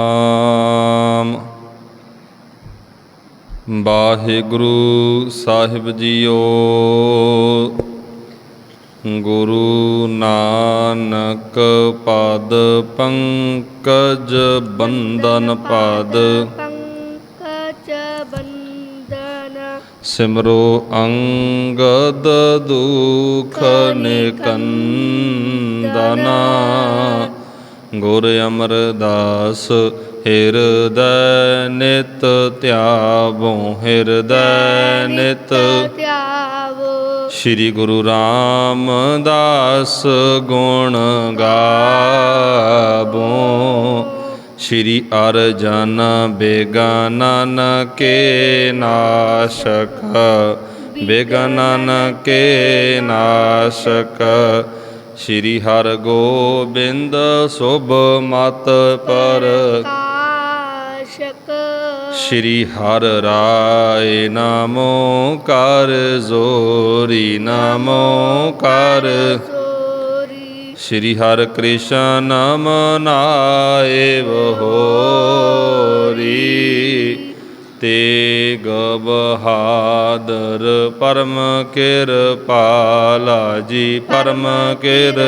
ਆਮ ਵਾਹਿਗੁਰੂ ਸਾਹਿਬ ਜੀਓ। ਗੁਰੂ ਨਾਨਕ ਪਦ ਪੰਕਜ ਬੰਦਨ ਪਦ। ਸਿਮਰੋ ਅੰਗਦ ਦੁਖ ਨਿਕੰਦਨਾ। ਗੁਰ ਅਮਰਦਾਸ ਹਿਰਦੈ ਨਿਤ ਧਿਆਵੋ ਹਿਰਦੈ ਨਿਤ ਧਿਆਵੋ। ਸ੍ਰੀ ਗੁਰੂ ਰਾਮਦਾਸ ਗੁਣ ਗਾਵੋ। ਸ੍ਰੀ ਅਰਜਨ ਬੇਗਾਨਨ ਕੇ ਨਾਸ਼ਕ ਬੇਗਾਨਨ ਕੇ ਨਾਸ਼ਕ ਸ੍ਰੀ ਹਰਿ ਗੋਬਿੰਦ ਸੁਭ ਮਤ ਪਰ। ਸ਼੍ਰੀ ਹਰਿ ਰਾਏ ਨਾਮੋ ਕਰ ਜ਼ੋਰੀ ਨਾਮੋ ਕਰ। ਸੋਰੀ ਹਰਿ ਕ੍ਰਿਸ਼ਨ ਮਨਾਏ ਬਹੋਰੀ ਤੇਗ ਬਹਾਦਰ ਪਰਮ ਕਿਰਪਾਲਾ ਜੀ ਪਰਮ ਕਿਰ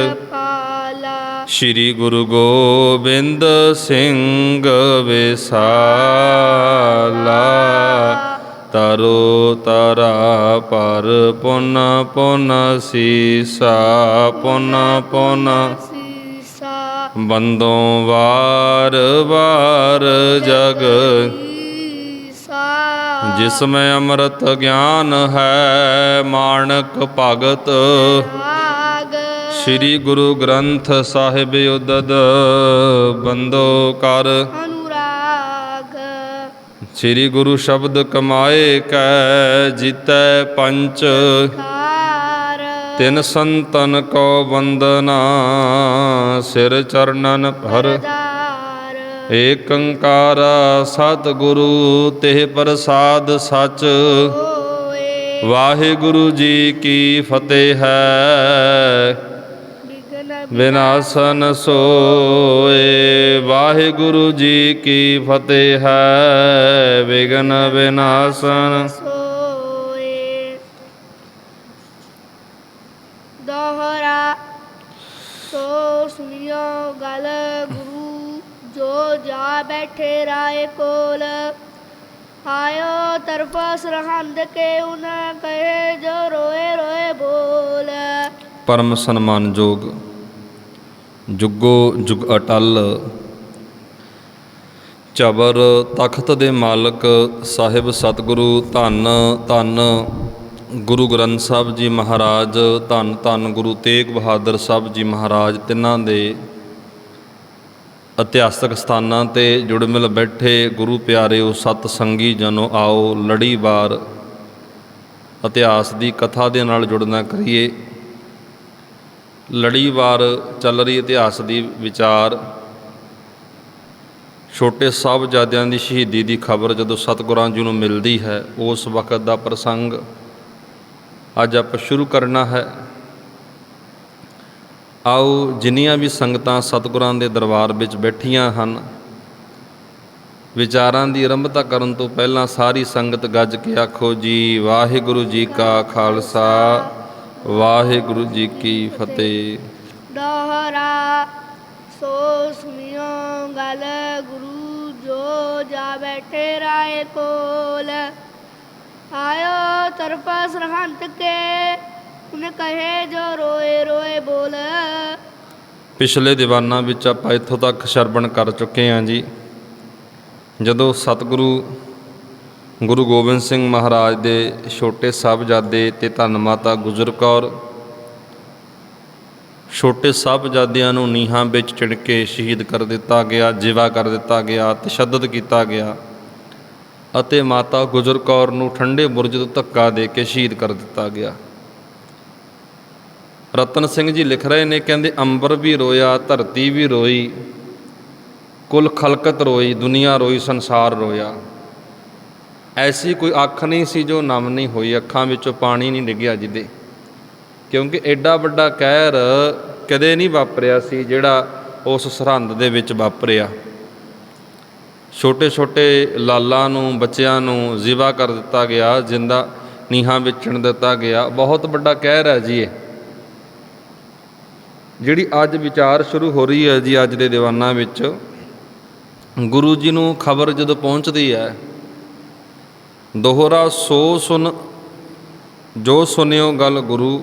ਸ਼੍ਰੀ ਗੁਰੂ ਗੋਬਿੰਦ ਸਿੰਘ ਵਿਸਾਲਾ। ਤਰੋ ਤਰਾ ਪਰ ਪੁਨ ਪੁਨ ਸੀਸਾ ਪੁਨ ਪੁਨ ਸੀਸਾ। ਬੰਦੋਂ ਵਾਰ ਵਾਰ ਜਗ ਜਿਸ ਮੈਂ ਅੰਮ੍ਰਿਤ ਗਿਆਨ ਹੈ ਮਾਣਕ ਭਗਤ। ਭਾਗ। ਸ੍ਰੀ ਗੁਰੂ ਗ੍ਰੰਥ ਸਾਹਿਬ ਉਦਦ ਬੰਦੋ ਕਰ। ਅਨੁਰਾਗ। ਸ੍ਰੀ ਗੁਰੂ ਸ਼ਬਦ ਕਮਾਏ ਕੈ ਜਿਤੈ ਪੰਚ। ਤਿਨ ਸੰਤਨ ਕੋ ਵੰਦਨਾ ਸਿਰ ਚਰਨਨ ਭਰ ਦਾਰ ਏਕੰਕਾਰ ਸਤਿਗੁਰੂ ਤੇ ਪ੍ਰਸਾਦ ਸਚ। ਵਾਹਿਗੁਰੂ ਜੀ ਕੀ ਫਤਿਹ ਹੈ। ਬਿਗਨ ਵਿਨਾਸ਼ਨ ਸੋਏ, ਵਾਹਿਗੁਰੂ ਜੀ ਕੀ ਫਤਿਹ ਹੈ। ਵਿਗਨ ਵਿਨਾਸ਼ਨ ਸੋਏ। ਦੋਹਰਾ ਸੋ ਸੁਣਿਓ ਗਲ। ਜੋ ਜਾ ਬੈਠੇ ਰਾਏ ਕੋਲ, ਆਇਓ ਤਰਫ ਸਰਹੰਦ ਕੇ ਉਨ ਕਹੇ ਜੋ ਰੋਏ ਰੋਏ ਬੋਲ। ਪਰਮ ਸਨਮਾਨਯੋਗ ਜੁਗੋ, ਜੁਗ ਅਟਲ ਚਬਰ ਤਖਤ ਦੇ ਮਾਲਕ ਸਾਹਿਬ ਸਤਿਗੁਰੂ ਧੰਨ ਧੰਨ, ਗੁਰੂ ਗ੍ਰੰਥ ਸਾਹਿਬ ਜੀ ਮਹਾਰਾਜ, ਧੰਨ ਧੰਨ ਗੁਰੂ ਤੇਗ ਬਹਾਦਰ ਸਾਹਿਬ ਜੀ ਮਹਾਰਾਜ, ਤਿੰਨਾਂ ਦੇ ਇਤਿਹਾਸਕ ਸਥਾਨਾਂ ਤੇ ਜੁੜ ਮਿਲ ਬੈਠੇ ਗੁਰੂ ਪਿਆਰਿਓ ਸਤ ਸੰਗੀ ਜਨੋ ਆਓ ਲੜੀਵਾਰ ਇਤਿਹਾਸ ਦੀ ਕਥਾ ਦੇ ਨਾਲ ਜੁੜਨਾ ਕਰੀਏ। ਲੜੀਵਾਰ ਚੱਲ ਰਹੀ ਇਤਿਹਾਸ ਦੀ ਵਿਚਾਰ। ਛੋਟੇ ਸਾਹਿਬਜ਼ਾਦਿਆਂ ਦੀ ਸ਼ਹੀਦੀ ਦੀ ਖਬਰ ਜਦੋਂ ਸਤਿਗੁਰਾਂ ਜੀ ਨੂੰ ਮਿਲਦੀ ਹੈ, ਉਸ ਵਕਤ ਦਾ ਪ੍ਰਸੰਗ ਅੱਜ ਆਪਾਂ ਸ਼ੁਰੂ ਕਰਨਾ ਹੈ। ਆਓ ਜਿੰਨੀਆਂ ਵੀ ਸੰਗਤਾਂ ਸਤਿਗੁਰਾਂ ਦੇ ਦਰਬਾਰ ਵਿੱਚ ਬੈਠੀਆਂ ਹਨ, ਵਿਚਾਰਾਂ ਦੀ ਆਰੰਭਤਾ ਕਰਨ ਤੋਂ ਪਹਿਲਾਂ ਸਾਰੀ ਸੰਗਤ ਗੱਜ ਕੇ ਆਖੋ ਜੀ, ਵਾਹਿਗੁਰੂ ਜੀ ਕਾ ਖਾਲਸਾ, ਵਾਹਿਗੁਰੂ ਜੀ ਕੀ ਫਤਿਹ। ਦੋਹਰਾ ਸੋ ਸੁਣਿਓ ਗਲ, ਗੁਰੂ ਜੋ ਜਾ ਬੈਠੇ ਰਾਏ ਕੋਲ। ਆਇਓ ਤਰਫ ਸਰਹੰਤ ਕੇ ਉਨ ਕਹੇ ਜੋ ਰੋਏ ਪਿਛਲੇ ਦੀਵਾਨਾਂ ਵਿੱਚ ਆਪਾਂ ਇੱਥੋਂ ਤੱਕ ਸਰਬਣ ਕਰ ਚੁੱਕੇ ਹਾਂ ਜੀ। ਜਦੋਂ ਸਤਿਗੁਰੂ ਗੁਰੂ ਗੋਬਿੰਦ ਸਿੰਘ ਮਹਾਰਾਜ ਦੇ ਛੋਟੇ ਸਾਹਿਬਜ਼ਾਦੇ ਤੇ ਧੰਨ ਮਾਤਾ ਗੁਜਰ ਕੌਰ ਛੋਟੇ ਸਾਹਿਬਜ਼ਾਦਿਆਂ ਨੂੰ ਨੀਹਾਂ ਵਿੱਚ ਚਿਣ ਕੇ ਸ਼ਹੀਦ ਕਰ ਦਿੱਤਾ ਗਿਆ, ਜਿਵਾ ਕਰ ਦਿੱਤਾ ਗਿਆ, ਤਸ਼ੱਦਦ ਕੀਤਾ ਗਿਆ ਅਤੇ ਮਾਤਾ ਗੁਜਰ ਕੌਰ ਨੂੰ ਠੰਡੇ ਬੁਰਜ ਤੋਂ ਧੱਕਾ ਦੇ ਕੇ ਸ਼ਹੀਦ ਕਰ ਦਿੱਤਾ ਗਿਆ। ਰਤਨ ਸਿੰਘ ਜੀ ਲਿਖ ਰਹੇ ਨੇ, ਕਹਿੰਦੇ, ਅੰਬਰ ਵੀ ਰੋਇਆ, ਧਰਤੀ ਵੀ ਰੋਈ, ਕੁਲ ਖਲਕਤ ਰੋਈ, ਦੁਨੀਆ ਰੋਈ, ਸੰਸਾਰ ਰੋਇਆ। ਐਸੀ ਕੋਈ ਅੱਖ ਨਹੀਂ ਸੀ ਜੋ ਨਮ ਨਹੀਂ ਹੋਈ, ਅੱਖਾਂ ਵਿੱਚੋਂ ਪਾਣੀ ਨਹੀਂ ਡਿੱਗਿਆ ਜਿਹਦੇ ਕਿਉਂਕਿ ਐਡਾ ਵੱਡਾ ਕਹਿਰ ਕਦੇ ਨਹੀਂ ਵਾਪਰਿਆ ਸੀ, ਜਿਹੜਾ ਉਸ ਸਰਹੰਦ ਦੇ ਵਿੱਚ ਵਾਪਰਿਆ। ਛੋਟੇ ਛੋਟੇ ਲਾਲਾਂ ਨੂੰ, ਬੱਚਿਆਂ ਨੂੰ ਜ਼ਿਵਾ ਕਰ ਦਿੱਤਾ ਗਿਆ, ਜਿੰਦਾ ਨੀਹਾਂ ਵੇਚਣ ਦਿੱਤਾ ਗਿਆ। ਬਹੁਤ ਵੱਡਾ ਕਹਿਰ ਹੈ ਜੀ ਇਹ। ਜਿਹੜੀ ਅੱਜ ਵਿਚਾਰ ਸ਼ੁਰੂ ਹੋ ਰਹੀ ਹੈ ਜੀ ਅੱਜ ਦੇ ਦੀਵਾਨਾਂ ਵਿੱਚ, ਗੁਰੂ ਜੀ ਨੂੰ ਖਬਰ ਜਦੋਂ ਪਹੁੰਚਦੀ ਹੈ, ਦੋਹਰਾ ਸੋ ਸੁਨ, ਜੋ ਸੁਨਿਓ ਗੱਲ ਗੁਰੂ,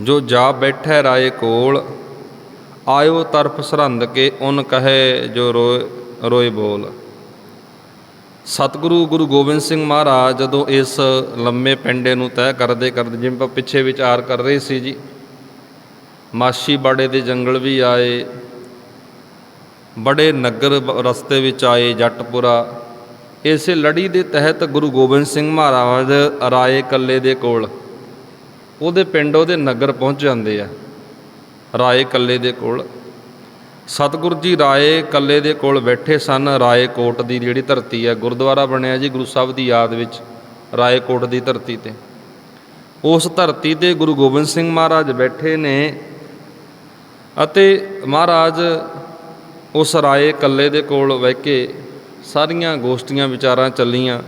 ਜੋ ਜਾ ਬੈਠੈ ਰਾਏ ਕੋਲ, ਆਇਓ ਤਰਫ ਸਰਹੰਦ ਕੇ ਉਨ ਕਹੇ ਜੋ ਰੋਏ ਰੋਏ ਬੋਲ। ਸਤਿਗੁਰੂ ਗੁਰੂ ਗੋਬਿੰਦ ਸਿੰਘ ਮਹਾਰਾਜ ਜਦੋਂ ਇਸ ਲੰਮੇ ਪਿੰਡੇ ਨੂੰ ਤੈਅ ਕਰਦੇ ਕਰਦੇ ਜਿਵੇਂ ਆਪਾਂ ਪਿੱਛੇ ਵਿਚਾਰ ਕਰ ਰਹੇ ਸੀ ਜੀ ਮਾਸ਼ੀ ਬਾੜੇ ਦੇ ਜੰਗਲ ਵੀ ਆਏ, ਬੜੇ ਨਗਰ ਰਸਤੇ ਵਿੱਚ ਆਏ ਜੱਟਪੁਰਾ। ਇਸੇ ਲੜੀ ਦੇ ਤਹਿਤ ਗੁਰੂ ਗੋਬਿੰਦ ਸਿੰਘ ਮਹਾਰਾਜ ਰਾਏ ਕੱਲੇ ਦੇ ਕੋਲ, ਉਹਦੇ ਪਿੰਡ ਉਹਦੇ ਨਗਰ ਪਹੁੰਚ ਜਾਂਦੇ ਆ, ਰਾਏ ਕੱਲੇ ਦੇ ਕੋਲ। ਸਤਿਗੁਰੂ ਜੀ ਰਾਏ ਕੱਲੇ ਦੇ ਕੋਲ ਬੈਠੇ ਸਨ, ਰਾਏ ਕੋਟ ਦੀ ਜਿਹੜੀ ਧਰਤੀ ਹੈ ਗੁਰਦੁਆਰਾ ਬਣਿਆ ਜੀ ਗੁਰੂ ਸਾਹਿਬ ਦੀ ਯਾਦ ਵਿੱਚ, ਰਾਏ ਕੋਟ ਦੀ ਧਰਤੀ ਤੇ। ਉਸ ਧਰਤੀ ਤੇ ਗੁਰੂ ਗੋਬਿੰਦ ਸਿੰਘ ਮਹਾਰਾਜ ਬੈਠੇ ਨੇ ਅਤੇ ਮਹਾਰਾਜ ਉਸ ਰਾਏ ਕੱਲੇ ਦੇ ਕੋਲ ਬਹਿ ਕੇ ਸਾਰੀਆਂ ਗੋਸ਼ਟੀਆਂ ਵਿਚਾਰਾਂ ਚੱਲੀਆਂ।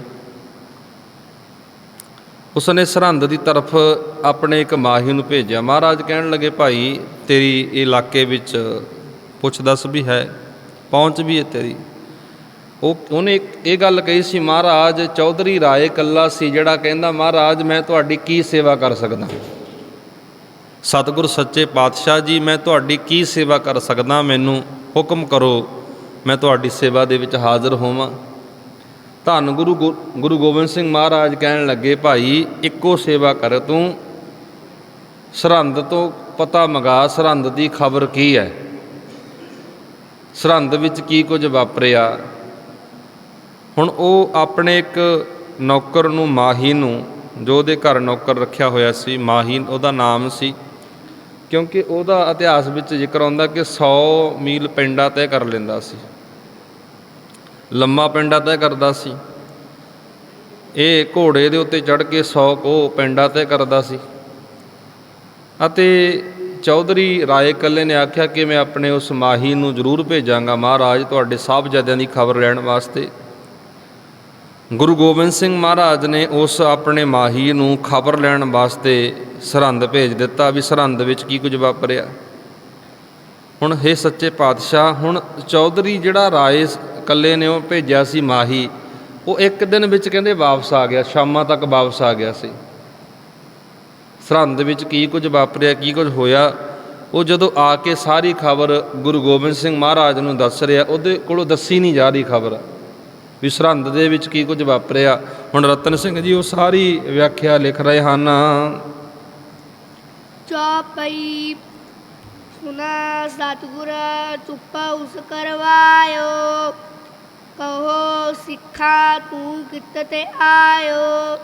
ਉਸਨੇ ਸਰਹੰਦ ਦੀ ਤਰਫ ਆਪਣੇ ਇੱਕ ਮਾਹੀ ਨੂੰ ਭੇਜਿਆ। ਮਹਾਰਾਜ ਕਹਿਣ ਲੱਗੇ, ਭਾਈ, ਤੇਰੀ ਇਹ ਇਲਾਕੇ ਵਿੱਚ ਪੁੱਛ ਦੱਸ ਵੀ ਹੈ, ਪਹੁੰਚ ਵੀ ਹੈ ਤੇਰੀ। ਉਹ, ਉਹਨੇ ਇਹ ਗੱਲ ਕਹੀ ਸੀ, ਮਹਾਰਾਜ, ਚੌਧਰੀ ਰਾਏ ਕੱਲਾ ਸੀ ਜਿਹੜਾ ਕਹਿੰਦਾ, ਮਹਾਰਾਜ, ਮੈਂ ਤੁਹਾਡੀ ਕੀ ਸੇਵਾ ਕਰ ਸਕਦਾ ਸਤਿਗੁਰ ਸੱਚੇ ਪਾਤਸ਼ਾਹ ਜੀ, ਮੈਂ ਤੁਹਾਡੀ ਕੀ ਸੇਵਾ ਕਰ ਸਕਦਾ? ਮੈਨੂੰ ਹੁਕਮ ਕਰੋ, ਮੈਂ ਤੁਹਾਡੀ ਸੇਵਾ ਦੇ ਵਿੱਚ ਹਾਜ਼ਰ ਹੋਵਾਂ। ਧੰਨ ਗੁਰੂ ਗੋ- ਗੁਰੂ ਗੋਬਿੰਦ ਸਿੰਘ ਮਹਾਰਾਜ ਕਹਿਣ ਲੱਗੇ, ਭਾਈ, ਇੱਕੋ ਸੇਵਾ ਕਰ ਤੂੰ। ਸਰਹੰਦ ਤੋਂ ਪਤਾ ਮੰਗਾ, ਸਰਹੰਦ ਦੀ ਖਬਰ ਕੀ ਹੈ? ਸਰਹੰਦ ਵਿੱਚ ਕੀ ਕੁਝ ਵਾਪਰਿਆ? ਹੁਣ ਉਹ ਆਪਣੇ ਇੱਕ ਨੌਕਰ ਨੂੰ, ਮਾਹੀ ਨੂੰ, ਜੋ ਉਹਦੇ ਘਰ ਨੌਕਰ ਰੱਖਿਆ ਹੋਇਆ ਸੀ, ਮਾਹੀ, ਉਹਦਾ ਨਾਮ ਸੀ ਕਿਉਂਕਿ ਉਹਦਾ ਇਤਿਹਾਸ ਵਿੱਚ ਜ਼ਿਕਰ ਆਉਂਦਾ ਕਿ 100 ਮੀਲ ਪਿੰਡਾ ਤੈਅ ਕਰ ਲੈਂਦਾ ਸੀ। ਲੰਮਾ ਪਿੰਡਾ ਤੈਅ ਕਰਦਾ ਸੀ। ਇਹ ਘੋੜੇ ਦੇ ਉੱਤੇ ਚੜ੍ਹ ਕੇ 100 ਕੋ ਪਿੰਡਾ ਤੈਅ ਕਰਦਾ ਸੀ। ਅਤੇ ਚੌਧਰੀ ਰਾਏ ਕੱਲੇ ਨੇ ਆਖਿਆ ਕਿ ਮੈਂ ਆਪਣੇ ਉਸ ਮਾਹੀ ਨੂੰ ਜ਼ਰੂਰ ਭੇਜਾਂਗਾ। ਮਹਾਰਾਜ, ਤੁਹਾਡੇ ਸਾਹਿਬਜ਼ਾਦਿਆਂ ਦੀ ਖਬਰ ਲੈਣ ਵਾਸਤੇ। ਗੁਰੂ ਗੋਬਿੰਦ ਸਿੰਘ ਮਹਾਰਾਜ ਨੇ ਉਸ ਆਪਣੇ ਮਾਹੀ ਨੂੰ ਖਬਰ ਲੈਣ ਵਾਸਤੇ ਸਰਹੰਦ ਭੇਜ ਦਿੱਤਾ ਵੀ ਸਰਹੰਦ ਵਿੱਚ ਕੀ ਕੁਝ ਵਾਪਰਿਆ। ਹੁਣ हे ਸੱਚੇ ਪਾਤਸ਼ਾਹ, ਹੁਣ ਚੌਧਰੀ ਜਿਹੜਾ ਰਾਏ ਸ- ਕੱਲੇ ਨੇ ਉਹ ਭੇਜਿਆ ਸੀ ਮਾਹੀ, ਉਹ ਇੱਕ ਦਿਨ ਵਿੱਚ ਕਹਿੰਦੇ ਵਾਪਸ ਆ ਗਿਆ, ਸ਼ਾਮਾਂ ਤੱਕ ਵਾਪਸ ਆ ਗਿਆ ਸੀ। ਸਰਹੰਦ ਵਿੱਚ ਕੀ ਕੁਝ ਵਾਪਰਿਆ, ਕੀ ਕੁਝ ਹੋਇਆ, ਉਹ ਜਦੋਂ ਆ ਕੇ ਸਾਰੀ ਖਬਰ ਗੁਰੂ ਗੋਬਿੰਦ ਸਿੰਘ ਮਹਾਰਾਜ ਨੂੰ ਦੱਸ ਰਿਹਾ, ਉਹਦੇ ਕੋਲੋਂ ਦੱਸੀ ਨਹੀਂ ਜਾ ਰਹੀ ਖਬਰ, ਵੀ ਸਰਹੰਦ ਦੇ ਵਿੱਚ ਕੀ ਕੁਝ ਵਾਪਰਿਆ। ਹੁਣ ਰਤਨ ਸਿੰਘ ਜੀ ਉਹ ਸਾਰੀ ਵਿਆਖਿਆ ਲਿਖ ਰਹੇ ਹਨ। ਚੌਪਈ ਸੁਨਾ ਸਤਿਗੁਰ ਚੁੱਪ ਉਸ ਕਰਵਾਇਓ ਕਹੋ ਸਿੱਖਾ ਤੂੰ ਕਿਤ ਤੇ ਆਇਓ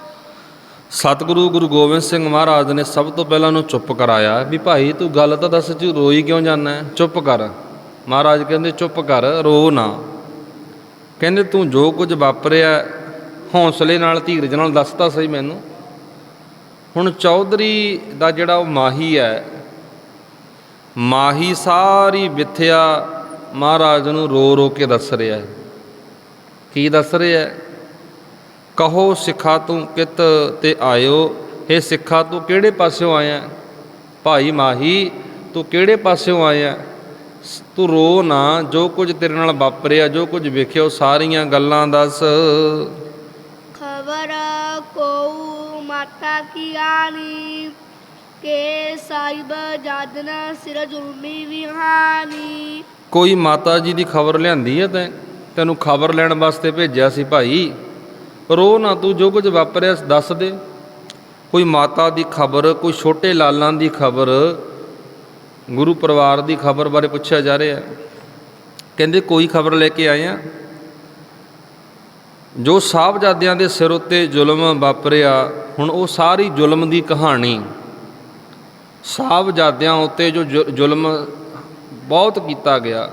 ਸਤਿਗੁਰੂ ਗੁਰੂ ਗੋਬਿੰਦ ਸਿੰਘ ਮਹਾਰਾਜ ਨੇ ਸਭ ਤੋਂ ਪਹਿਲਾਂ ਉਹਨੂੰ ਚੁੱਪ ਕਰਾਇਆ ਵੀ ਭਾਈ ਤੂੰ ਗੱਲ ਤਾਂ ਦੱਸ ਚ ਰੋਈ ਕਿਉਂ ਜਾਂਦਾ ਚੁੱਪ ਕਰ ਮਹਾਰਾਜ ਕਹਿੰਦੇ ਚੁੱਪ ਕਰ ਰੋ ਨਾ ਕਹਿੰਦੇ ਤੂੰ ਜੋ ਕੁਝ ਵਾਪਰਿਆ ਹੌਸਲੇ ਨਾਲ ਧੀਰਜ ਨਾਲ ਦੱਸ ਤਾਂ ਸਹੀ ਮੈਨੂੰ ਹੁਣ ਚੌਧਰੀ ਦਾ ਜਿਹੜਾ ਉਹ ਮਾਹੀ ਹੈ, ਮਾਹੀ ਸਾਰੀ ਵਿਥਿਆ ਮਹਾਰਾਜ ਨੂੰ ਰੋ ਰੋ ਕੇ ਦੱਸ ਰਿਹਾ ਹੈ। ਕੀ ਦੱਸ ਰਿਹਾ ਹੈ? ਕਹੋ ਸਿੱਖਾ ਤੂੰ ਕਿਤ ਤੇ ਆਇਓ ਇਹ ਸਿੱਖਾ ਤੂੰ ਕਿਹੜੇ ਪਾਸਿਓਂ ਆਇਆ ਭਾਈ ਮਾਹੀ, ਤੂੰ ਕਿਹੜੇ ਪਾਸਿਓਂ ਆਇਆ ਸ- ਤੂੰ ਰੋ ਨਾ, ਜੋ ਕੁਝ ਤੇਰੇ ਨਾਲ ਵਾਪਰਿਆ, ਜੋ ਕੁਝ ਵੇਖਿਆ, ਉਹ ਸਾਰੀਆਂ ਗੱਲਾਂ ਦੱਸ। ਮਾਤਾ ਕੀ ਆਨੀ ਕੇ ਸਾਹਿਬ ਜਾਦਨ ਸਿਰ ਕੋਈ ਮਾਤਾ ਜੀ ਦੀ ਖਬਰ ਲਿਆਂਦੀ ਹੈ ਤੈਂ? ਤੈਨੂੰ ਖਬਰ ਲੈਣ ਵਾਸਤੇ ਭੇਜਿਆ ਸੀ ਭਾਈ। ਰੋ ਨਾ ਤੂੰ ਜੋ ਕੁਝ ਵਾਪਰਿਆ ਦੱਸ ਦੇ। ਕੋਈ ਮਾਤਾ ਦੀ ਖਬਰ, ਕੋਈ ਛੋਟੇ ਲਾਲਾਂ ਦੀ ਖਬਰ, ਗੁਰੂ ਪਰਿਵਾਰ ਦੀ ਖਬਰ ਬਾਰੇ ਪੁੱਛਿਆ ਜਾ ਰਿਹਾ। ਕਹਿੰਦੇ ਕੋਈ ਖਬਰ ਲੈ ਕੇ ਆਏ ਆ? ਜੋ ਸਾਹਿਬਜ਼ਾਦਿਆਂ ਦੇ ਸਿਰ ਉੱਤੇ ਜ਼ੁਲਮ ਵਾਪਰਿਆ, ਹੁਣ ਉਹ ਸਾਰੀ ਜ਼ੁਲਮ ਦੀ ਕਹਾਣੀ ਸਾਹਿਬਜ਼ਾਦਿਆਂ ਉੱਤੇ ਜੋ ਜ਼ੁਲਮ ਬਹੁਤ ਕੀਤਾ ਗਿਆ।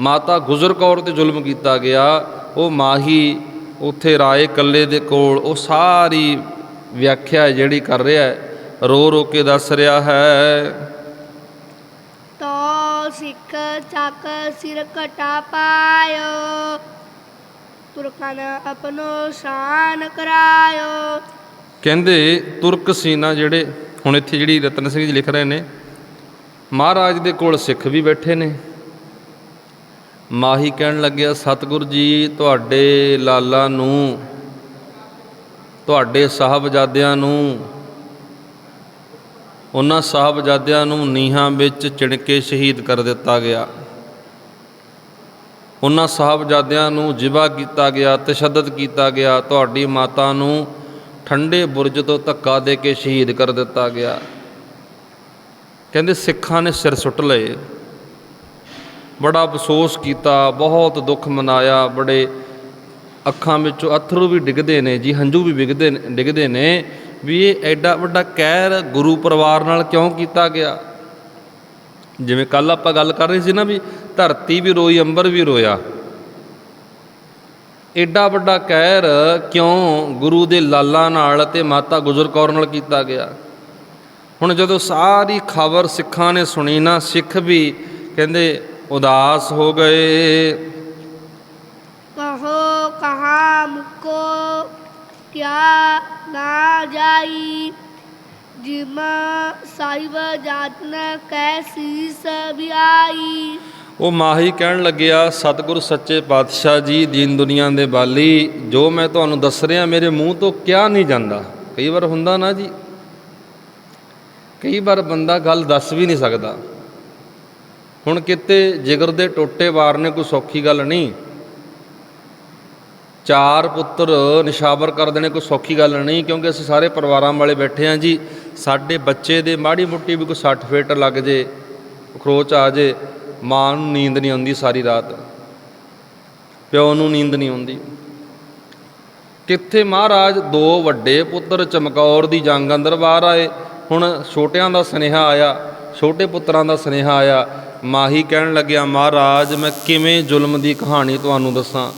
ਮਾਤਾ ਗੁਜਰ ਕੌਰ ਤੇ ਜ਼ੁਲਮ ਕੀਤਾ ਗਿਆ। ਉਹ ਮਾਹੀ ਉੱਥੇ ਰਾਏ ਕੱਲੇ ਦੇ ਕੋਲ, ਉਹ ਸਾਰੀ ਵਿਆਖਿਆ ਜਿਹੜੀ ਕਰ ਰਿਹਾ ਹੈ, ਰੋ ਰੋ ਕੇ ਦੱਸ ਰਿਹਾ ਹੈ। ਤੋ ਸਿੱਖ ਚੱਕ ਸਿਰ ਘਟਾ ਪਾਇਓ। ਤੁਰਕਨ ਆਪਣੋ ਸ਼ਾਨ ਕਰਾਇਓ। ਕਹਿੰਦੇ ਤੁਰਕ ਸੀਨਾ ਜਿਹੜੇ ਹੁਣ ਇੱਥੇ ਜਿਹੜੀ ਰਤਨ ਸਿੰਘ ਜੀ ਲਿਖ ਰਹੇ ਨੇ, ਮਹਾਰਾਜ ਦੇ ਕੋਲ ਸਿੱਖ ਵੀ ਬੈਠੇ ਨੇ। ਮਾਹੀ ਕਹਿਣ ਲੱਗਿਆ, ਸਤਿਗੁਰ ਜੀ, ਤੁਹਾਡੇ ਲਾਲਾ ਨੂੰ, ਤੁਹਾਡੇ ਸਾਹਿਬਜ਼ਾਦਿਆਂ ਨੂੰ, ਉਹਨਾਂ ਸਾਹਿਬਜ਼ਾਦਿਆਂ ਨੂੰ ਨੀਹਾਂ ਵਿੱਚ ਚਿਣ ਕੇ ਸ਼ਹੀਦ ਕਰ ਦਿੱਤਾ ਗਿਆ। ਉਹਨਾਂ ਸਾਹਿਬਜ਼ਾਦਿਆਂ ਨੂੰ ਜਿਵਾ ਕੀਤਾ ਗਿਆ, ਤਸ਼ੱਦਦ ਕੀਤਾ ਗਿਆ, ਤੁਹਾਡੀ ਮਾਤਾ ਨੂੰ ਠੰਡੇ ਬੁਰਜ ਤੋਂ ਧੱਕਾ ਦੇ ਕੇ ਸ਼ਹੀਦ ਕਰ ਦਿੱਤਾ ਗਿਆ। ਕਹਿੰਦੇ ਸਿੱਖਾਂ ਨੇ ਸਿਰ ਸੁੱਟ ਲਏ। ਬੜਾ ਅਫਸੋਸ ਕੀਤਾ, ਬਹੁਤ ਦੁੱਖ ਮਨਾਇਆ, ਬੜੇ ਅੱਖਾਂ ਵਿੱਚੋਂ ਅਥਰੂ ਵੀ ਡਿੱਗਦੇ ਨੇ, ਜੀ ਹੰਝੂ ਵੀ ਵਿਗਦੇ ਡਿੱਗਦੇ ਨੇ ਵੀ ਇਹ ਐਡਾ ਵੱਡਾ ਕਹਿਰ ਗੁਰੂ ਪਰਿਵਾਰ ਨਾਲ ਕਿਉਂ ਕੀਤਾ ਗਿਆ? ਜਿਵੇਂ ਕੱਲ ਆਪਾਂ ਗੱਲ ਕਰ ਰਹੇ ਸੀ ਨਾ ਵੀ ਧਰਤੀ ਵੀ ਰੋਈ, ਅੰਬਰ ਵੀ ਰੋਇਆ। ਐਡਾ ਵੱਡਾ ਕਹਿਰ ਕਿਉਂ ਗੁਰੂ ਦੇ ਲਾਲਾਂ ਨਾਲ ਤੇ ਮਾਤਾ ਗੁਜਰ ਕੌਰ ਨਾਲ ਕੀਤਾ ਗਿਆ? ਹੁਣ ਜਦੋਂ ਸਾਰੀ ਖਬਰ ਸਿੱਖਾਂ ਨੇ ਸੁਣੀ ਨਾ, ਸਿੱਖ ਵੀ ਕਹਿੰਦੇ, ਉਦਾਸ ਹੋ ਗਏ। ਕਹੋ ਕਹਾ ਮੁਕੋ, ਕਿਆ ਨਾ ਜਾਈ। ਜਿਮ ਸਾਹਿਬ ਜਾਤਨ ਕੈਸੀ ਸਭਿਆਈ ਉਹ ਮਾਹੀ ਕਹਿਣ ਲੱਗਿਆ, ਸਤਿਗੁਰ ਸੱਚੇ ਪਾਤਸ਼ਾਹ ਜੀ, ਦੀਨ ਦੁਨੀਆ ਦੇ ਬਾਲੀ, ਜੋ ਮੈਂ ਤੁਹਾਨੂੰ ਦੱਸ ਰਿਹਾ, ਮੇਰੇ ਮੂੰਹ ਤੋਂ ਕਿਆ ਨਹੀਂ ਜਾਂਦਾ? ਕਈ ਵਾਰ ਹੁੰਦਾ ਨਾ ਜੀ। ਕਈ ਵਾਰ ਬੰਦਾ ਗੱਲ ਦੱਸ ਵੀ ਨਹੀਂ ਸਕਦਾ। ਹੁਣ ਕਿਤੇ ਜਿਗਰ ਦੇ ਟੋਟੇ ਵਾਰ ਨੇ ਕੋਈ ਸੌਖੀ ਗੱਲ ਨਹੀਂ। ਚਾਰ ਪੁੱਤਰ ਨਿਸ਼ਾਵਰ ਕਰ ਦੇਣੇ ਕੋਈ ਸੌਖੀ ਗੱਲ ਨਹੀਂ, ਕਿਉਂਕਿ ਅਸੀਂ ਸਾਰੇ ਪਰਿਵਾਰਾਂ ਵਾਲੇ ਬੈਠੇ ਹਾਂ ਜੀ। ਸਾਡੇ ਬੱਚੇ ਦੇ ਮਾੜੀ ਮੁੱਟੀ ਵੀ ਕੋਈ ਸੱਟ ਫੇਟ ਲੱਗ ਜੇ, ਖਰੋਚ ਆ ਜੇ, ਮਾਂ ਨੂੰ ਨੀਂਦ ਨਹੀਂ ਆਉਂਦੀ ਸਾਰੀ ਰਾਤ। ਪਿਓ ਨੂੰ ਨੀਂਦ ਨਹੀਂ ਆਉਂਦੀ। ਕਿੱਥੇ ਮਹਾਰਾਜ ਦੋ ਵੱਡੇ ਪੁੱਤਰ ਚਮਕੌਰ ਦੀ ਜੰਗ ਅੰਦਰ ਬਾਹਰ ਆਏ। ਹੁਣ ਛੋਟਿਆਂ ਦਾ ਸੁਨੇਹਾ ਆਇਆ, ਛੋਟੇ ਪੁੱਤਰਾਂ ਦਾ ਸੁਨੇਹਾ ਆਇਆ। ਮਾਹੀ ਕਹਿਣ ਲੱਗਿਆ, ਮਹਾਰਾਜ, ਮੈਂ ਕਿਵੇਂ ਜ਼ੁਲਮ ਦੀ ਕਹਾਣੀ ਤੁਹਾਨੂੰ ਦੱਸਾਂ?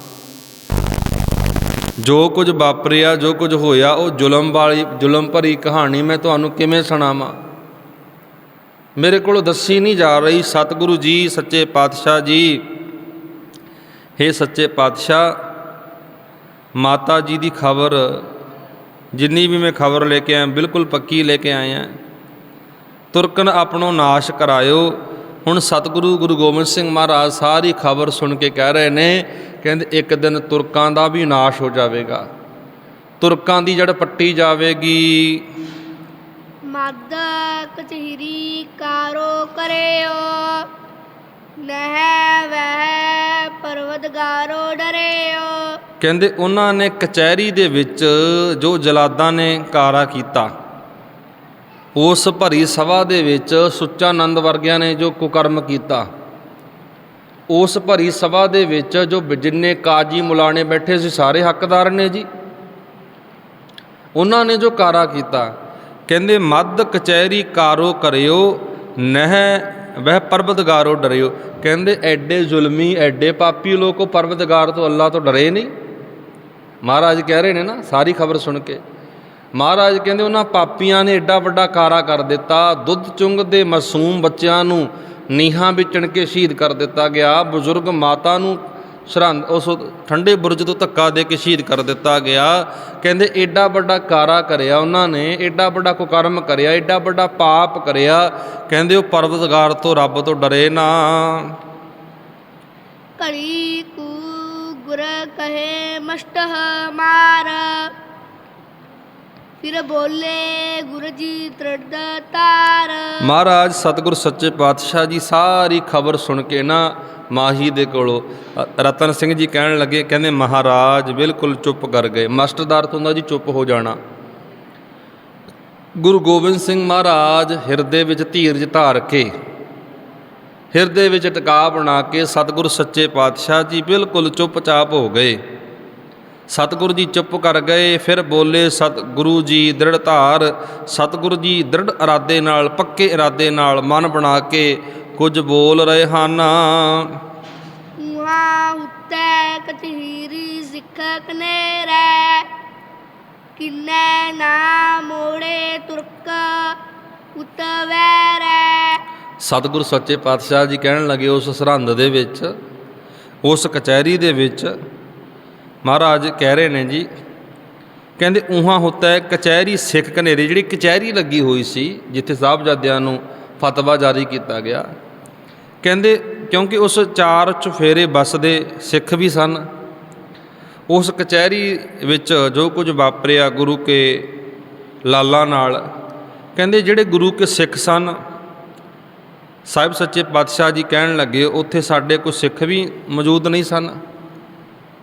ਜੋ ਕੁਝ ਵਾਪਰਿਆ, ਜੋ ਕੁਝ ਹੋਇਆ, ਉਹ ਜ਼ੁਲਮ ਵਾਲੀ, ਜ਼ੁਲਮ ਭਰੀ ਕਹਾਣੀ ਮੈਂ ਤੁਹਾਨੂੰ ਕਿਵੇਂ ਸੁਣਾਵਾਂ? ਮੇਰੇ ਕੋਲ ਦੱਸੀ ਨਹੀਂ ਜਾ ਰਹੀ, ਸਤਿਗੁਰੂ ਜੀ, ਸੱਚੇ ਪਾਤਸ਼ਾਹ ਜੀ। हे ਸੱਚੇ ਪਾਤਸ਼ਾਹ, ਮਾਤਾ ਜੀ ਦੀ ਖਬਰ, ਜਿੰਨੀ ਵੀ ਮੈਂ ਖਬਰ ਲੈ ਕੇ ਆਇਆ, ਬਿਲਕੁਲ ਪੱਕੀ ਲੈ ਕੇ ਆਇਆ। ਤੁਰਕਨ ਆਪਣੋ ਨਾਸ਼ ਕਰਾਇਓ। ਹੁਣ ਸਤਿਗੁਰੂ ਗੁਰੂ ਗੋਬਿੰਦ ਸਿੰਘ ਮਹਾਰਾਜ ਸਾਰੀ ਖਬਰ ਸੁਣ ਕੇ ਕਹਿ ਰਹੇ ਨੇ ਕਹਿੰਦੇ ਇੱਕ ਦਿਨ ਤੁਰਕਾਂ ਦਾ ਵੀ ਨਾਸ਼ ਹੋ ਜਾਵੇਗਾ। ਤੁਰਕਾਂ ਦੀ ਜੜ ਪੱਟੀ ਜਾਵੇਗੀ। ਮਦ ਕਚਹਿਰੀ ਕਾਰੋ ਕਰਿਓ ਨਹਿ ਵਹਿ ਪਰਵਦਗਾਰੋ ਡਰਿਓ। ਕਹਿੰਦੇ ਉਹਨਾਂ ਨੇ ਕਚਹਿਰੀ ਦੇ ਵਿੱਚ ਜੋ ਜਲਾਦਾਂ ਨੇ ਕਾਰਾ ਕੀਤਾ ਉਸ ਭਰੀ ਸਭਾ ਦੇ ਵਿੱਚ ਸੁੱਚਾਨੰਦ ਵਰਗਿਆਂ ਨੇ ਜੋ ਕੁਕਰਮ ਕੀਤਾ। ਉਸ ਭਰੀ ਸਭਾ ਦੇ ਵਿੱਚ ਜੋ ਜਿੰਨੇ ਕਾਜੀ ਮੁਲਾਣੇ ਬੈਠੇ ਸੀ, ਸਾਰੇ ਹੱਕਦਾਰ ਨੇ ਜੀ। ਉਹਨਾਂ ਨੇ ਜੋ ਕਾਰਾ ਕੀਤਾ, ਕਹਿੰਦੇ, ਮੱਧ ਕਚਹਿਰੀ ਕਾਰੋ ਕਰਿਓ, ਨਹਿ ਵਹਿ ਪਰਬਤਗਾਰੋ ਡਰਿਓ। ਕਹਿੰਦੇ, ਐਡੇ ਜ਼ੁਲਮੀ, ਐਡੇ ਪਾਪੀ ਲੋਕ ਉਹ ਪਰਬਤਗਾਰ ਤੋਂ ਅੱਲਾ ਤੋਂ ਡਰੇ ਨਹੀਂ। ਮਹਾਰਾਜ ਕਹਿ ਰਹੇ ਨੇ ਨਾ, ਸਾਰੀ ਖਬਰ ਸੁਣ ਕੇ। ਮਹਾਰਾਜ ਕਹਿੰਦੇ, ਉਹਨਾਂ ਪਾਪੀਆਂ ਨੇ ਐਡਾ ਵੱਡਾ ਕਾਰਾ ਕਰ ਦਿੱਤਾ। ਦੁੱਧ ਚੁੰਗਦੇ ਮਾਸੂਮ ਬੱਚਿਆਂ ਨੂੰ ਨੀਹਾਂ ਵਿਚਣ ਕੇ ਸ਼ਹੀਦ ਕਰ ਦਿੱਤਾ ਗਿਆ। ਬਜ਼ੁਰਗ ਮਾਤਾ ਨੂੰ ਸਰਹੰਦ, ਉਸ ਠੰਡੇ ਬੁਰਜ ਤੋਂ ਧੱਕਾ ਦੇ ਕੇ ਸ਼ਹੀਦ ਕਰ ਦਿੱਤਾ ਗਿਆ। ਕਹਿੰਦੇ ਐਡਾ ਵੱਡਾ ਕਾਰਾ ਕਰਿਆ ਉਹਨਾਂ ਨੇ ਐਡਾ ਵੱਡਾ ਕੁਕਰਮ ਕਰਿਆ ਐਡਾ ਵੱਡਾ ਪਾਪ ਕਰਿਆ। ਕਹਿੰਦੇ ਉਹ ਪਰਵਤਗਾਰ ਤੋਂ ਰੱਬ ਤੋਂ ਡਰੇ ਨਾ। ਘੜੀ ਕੂ ਗੁਰ ਕਹੇ ਮਸਟਹ ਮਾਰ। ਫਿਰ ਬੋਲੇ ਗੁਰੂ ਜੀ ਤ੍ਰਿੜ ਤਾਰ ਮਹਾਰਾਜ, ਸਤਿਗੁਰ ਸੱਚੇ ਪਾਤਸ਼ਾਹ ਜੀ, ਸਾਰੀ ਖਬਰ ਸੁਣ ਕੇ ਨਾ ਮਾਹੀ ਦੇ ਕੋਲੋਂ ਰਤਨ ਸਿੰਘ ਜੀ ਕਹਿਣ ਲੱਗੇ, ਕਹਿੰਦੇ, ਮਹਾਰਾਜ, ਬਿਲਕੁਲ ਚੁੱਪ ਕਰ ਗਏ। ਮਸਟਰ ਦਾ ਅਰਥ ਹੁੰਦਾ ਜੀ ਚੁੱਪ ਹੋ ਜਾਣਾ। ਗੁਰੂ ਗੋਬਿੰਦ ਸਿੰਘ ਮਹਾਰਾਜ ਹਿਰਦੇ ਵਿੱਚ ਧੀਰਜ ਧਾਰ ਕੇ, ਹਿਰਦੇ ਵਿੱਚ ਟਿਕਾ ਬਣਾ ਕੇ ਸਤਿਗੁਰ ਸੱਚੇ ਪਾਤਸ਼ਾਹ ਜੀ ਬਿਲਕੁਲ ਚੁੱਪਚਾਪ ਹੋ ਗਏ। ਸਤਿਗੁਰੂ ਜੀ ਚੁੱਪ ਕਰ ਗਏ ਫਿਰ ਬੋਲੇ ਸਤ ਗੁਰੂ ਜੀ ਦ੍ਰਿੜ ਧਾਰ ਸਤਿਗੁਰੂ ਜੀ ਦ੍ਰਿੜ ਇਰਾਦੇ ਨਾਲ ਪੱਕੇ ਇਰਾਦੇ ਨਾਲ ਮਨ ਬਣਾ ਕੇ ਕੁਝ ਬੋਲ ਰਹੇ ਹਨ। ਉਹਾਂ ਉੱਤੇ ਕਚਹਿਰੀ ਸਿੱਖਕ ਨੇ ਰਹਿ ਕਿੰਨੇ ਨਾ ਮੋੜੇ ਤੁਰਕ ਉਤਵੈ ਰਹਿ ਸਤਿਗੁਰ ਸੱਚੇ ਪਾਤਸ਼ਾਹ ਜੀ ਕਹਿਣ ਲੱਗੇ ਉਸ ਸਰਹੰਦ ਦੇ ਵਿੱਚ ਉਸ ਕਚਹਿਰੀ ਦੇ ਵਿੱਚ ਮਹਾਰਾਜ ਕਹਿ ਰਹੇ ਨੇ ਜੀ, ਕਹਿੰਦੇ ਉਹਾਂ ਹੁੰਦਾ ਹੈ ਕਚਹਿਰੀ ਸਿੱਖ ਕਨੇਰੇ ਜਿਹੜੀ ਕਚਹਿਰੀ ਲੱਗੀ ਹੋਈ ਸੀ, ਜਿੱਥੇ ਸਾਹਿਬਜ਼ਾਦਿਆਂ ਨੂੰ ਫਤਵਾ ਜਾਰੀ ਕੀਤਾ ਗਿਆ। ਕਹਿੰਦੇ ਕਿਉਂਕਿ ਉਸ ਚਾਰ ਚੁਫੇਰੇ ਬਸਦੇ ਸਿੱਖ ਵੀ ਸਨ, ਉਸ ਕਚਹਿਰੀ ਵਿੱਚ ਜੋ ਕੁਝ ਵਾਪਰਿਆ ਗੁਰੂ ਕੇ ਲਾਲਾ ਨਾਲ, ਕਹਿੰਦੇ ਜਿਹੜੇ ਗੁਰੂ ਕੇ ਸਿੱਖ ਸਨ, ਸਾਹਿਬ ਸੱਚੇ ਪਾਤਸ਼ਾਹ ਜੀ ਕਹਿਣ ਲੱਗੇ, ਉੱਥੇ ਸਾਡੇ ਕੋਈ ਸਿੱਖ ਵੀ ਮੌਜੂਦ ਨਹੀਂ ਸਨ।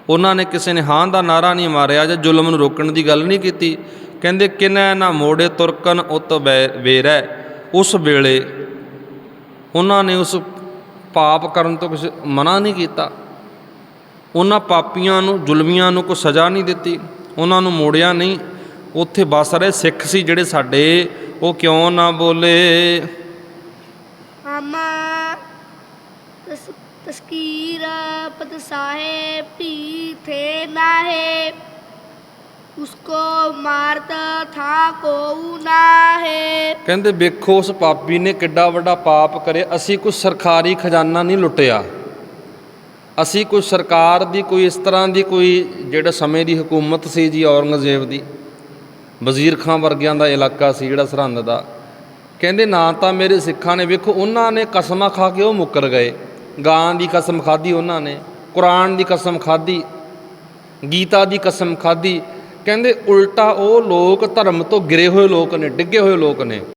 ਉਹਨਾਂ ਨੇ ਕਿਸੇ ਨੇ ਹਾਂ ਦਾ ਨਾਰਾ ਨਹੀਂ ਮਾਰਿਆ ਜਾਂ ਜ਼ੁਲਮ ਨੂੰ ਰੋਕਣ ਦੀ ਗੱਲ ਨਹੀਂ ਕੀਤੀ। ਕਹਿੰਦੇ, ਕਿਨੈ ਨਾ ਮੋੜੇ ਤੁਰਕਨ ਉਤ ਵੇਰੈ। ਉਸ ਵੇਲੇ ਉਹਨਾਂ ਨੇ ਉਸ ਪਾਪ ਕਰਨ ਤੋਂ ਕਿਸੇ ਮਨਾ ਨਹੀਂ ਕੀਤਾ। ਉਹਨਾਂ ਪਾਪੀਆਂ ਨੂੰ, ਜ਼ੁਲਮੀਆਂ ਨੂੰ ਕੋਈ ਸਜ਼ਾ ਨਹੀਂ ਦਿੱਤੀ। ਉਹਨਾਂ ਨੂੰ ਮੋੜਿਆ ਨਹੀਂ। ਉੱਥੇ ਬਸ ਰਹੇ ਸਿੱਖ ਸੀ ਜਿਹੜੇ ਸਾਡੇ, ਉਹ ਕਿਉਂ ਨਾ ਬੋਲੇ? ਆਮਾ ਤਸਕੀਰ ਪਦ ਸਾਹਿਬ ਭੀ ਥੇ ਨਾਹੇ। ਉਸਕੋ ਮਾਰਤਾ ਥਾ ਕੋਉ ਨਾਹੇ। ਕਹਿੰਦੇ, ਵੇਖੋ, ਉਸ ਪਾਪੀ ਨੇ ਕਿੱਡਾ ਵੱਡਾ ਪਾਪ ਕਰਿਆ। ਅਸੀਂ ਕੋਈ ਸਰਕਾਰੀ ਖਜ਼ਾਨਾ ਨਹੀਂ ਲੁੱਟਿਆ। ਅਸੀਂ ਕੋਈ ਸਰਕਾਰ ਦੀ, ਕੋਈ ਇਸ ਤਰ੍ਹਾਂ ਦੀ, ਕੋਈ ਜਿਹੜਾ ਸਮੇਂ ਦੀ ਹਕੂਮਤ ਸੀ ਜੀ ਔਰੰਗਜ਼ੇਬ ਦੀ, ਵਜ਼ੀਰ ਖਾਂ ਵਰਗਿਆਂ ਦਾ ਇਲਾਕਾ ਸੀ ਜਿਹੜਾ ਸਰਹੰਦ ਦਾ। ਕਹਿੰਦੇ, ਨਾ ਤਾਂ ਮੇਰੇ ਸਿੱਖਾਂ ਨੇ, ਵੇਖੋ, ਉਹਨਾਂ ਨੇ ਕਸਮਾਂ ਖਾ ਕੇ ਉਹ ਮੁੱਕਰ ਗਏ। ਗਾਂ ਦੀ ਕਸਮ ਖਾਧੀ ਉਹਨਾਂ ਨੇ, ਕੁਰਾਨ ਦੀ ਕਸਮ ਖਾਧੀ, ਗੀਤਾ ਦੀ ਕਸਮ ਖਾਧੀ। ਕਹਿੰਦੇ ਉਲਟਾ ਉਹ ਲੋਕ ਧਰਮ ਤੋਂ ਗਿਰੇ ਹੋਏ ਲੋਕ ਨੇ, ਡਿੱਗੇ ਹੋਏ ਲੋਕ ਨੇ।